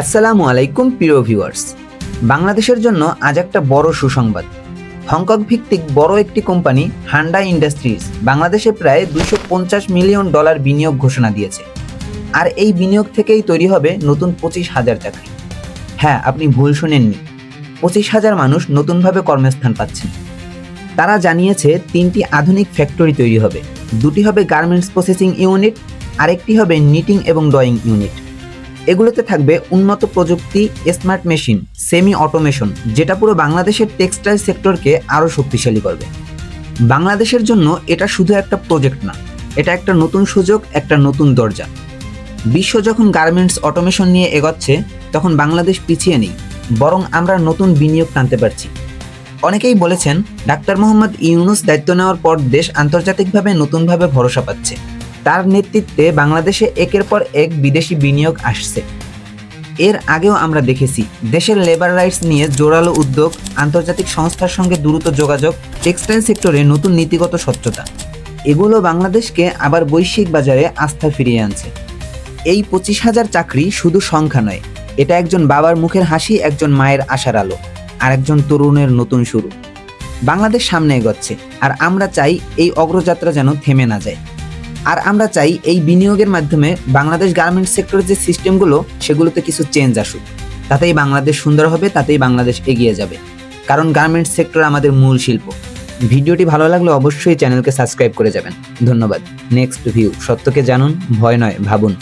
আসসালামু আলাইকুম, প্রিয় ভিউয়ার্স। বাংলাদেশের জন্য আজ একটা বড় সুসংবাদ। হংকং ভিত্তিক বড় একটি কোম্পানি হান্ডা ইন্ডাস্ট্রিজ বাংলাদেশে প্রায় দুশো মিলিয়ন ডলার বিনিয়োগ ঘোষণা দিয়েছে। আর এই বিনিয়োগ থেকেই তৈরি হবে নতুন পঁচিশ হাজার চাকরি। হ্যাঁ আপনি ভুল শুনেননি। পঁচিশ হাজার মানুষ নতুনভাবে কর্মস্থান পাচ্ছেন। তারা জানিয়েছে, তিনটি আধুনিক ফ্যাক্টরি তৈরি হবে। দুটি হবে গার্মেন্টস প্রসেসিং ইউনিট, আরেকটি হবে নিটিং এবং ড্রয়িং ইউনিট। এগুলোতে থাকবে উন্নত প্রযুক্তি স্মার্ট মেশিন সেমি অটোমেশন যেটা পুরো বাংলাদেশের টেক্সটাইল সেক্টরকে আরও শক্তিশালী করবে। বাংলাদেশের জন্য এটা শুধু একটা প্রজেক্ট না, এটা একটা নতুন সুযোগ, একটা নতুন দরজা। বিশ্ব যখন গার্মেন্টস অটোমেশন নিয়ে এগোচ্ছে, তখন বাংলাদেশ পিছিয়ে নেই, বরং আমরা নতুন বিনিয়োগ টানতে পারছি। অনেকেই বলেছেন, ডাক্তার মোহাম্মদ ইউনুস দায়িত্ব নেওয়ার পর দেশ আন্তর্জাতিকভাবে নতুনভাবে ভরসা পাচ্ছে। তার নেতৃত্বে বাংলাদেশে একের পর এক বিদেশি বিনিয়োগ আসছে। এর আগেও আমরা দেখেছি, দেশের লেবার রাইটস নিয়ে জোরালো উদ্যোগ, আন্তর্জাতিক সংস্থার সঙ্গে দ্রুত যোগাযোগ টেক্সটাইল সেক্টরে নতুন নীতিগত স্বচ্ছতা। এগুলো বাংলাদেশকে আবার বৈশ্বিক বাজারে আস্থা ফিরিয়ে আনছে। এই পঁচিশ হাজার চাকরি শুধু সংখ্যা নয়, এটা একজন বাবার মুখের হাসি, একজন মায়ের আশার আলো, আর একজন তরুণের নতুন শুরু। বাংলাদেশ সামনে এগোচ্ছে, আর আমরা চাই এই অগ্রযাত্রা যেন থেমে না যায়। আর আমরা চাই এই বিনিয়োগের মাধ্যমে বাংলাদেশ গার্মেন্টস সেক্টরের যে সিস্টেমগুলো সেগুলোতে কিছু চেঞ্জ আসুক। তাতেই বাংলাদেশ সুন্দর হবে, তাতেই বাংলাদেশ এগিয়ে যাবে। কারণ গার্মেন্টস সেক্টর আমাদের মূল শিল্প। ভিডিওটি ভালো লাগলে অবশ্যই চ্যানেলকে সাবস্ক্রাইব করে যাবেন। ধন্যবাদ। নেক্সট ভিউ সত্যকে জানুন, ভয় নয়, ভাবুন।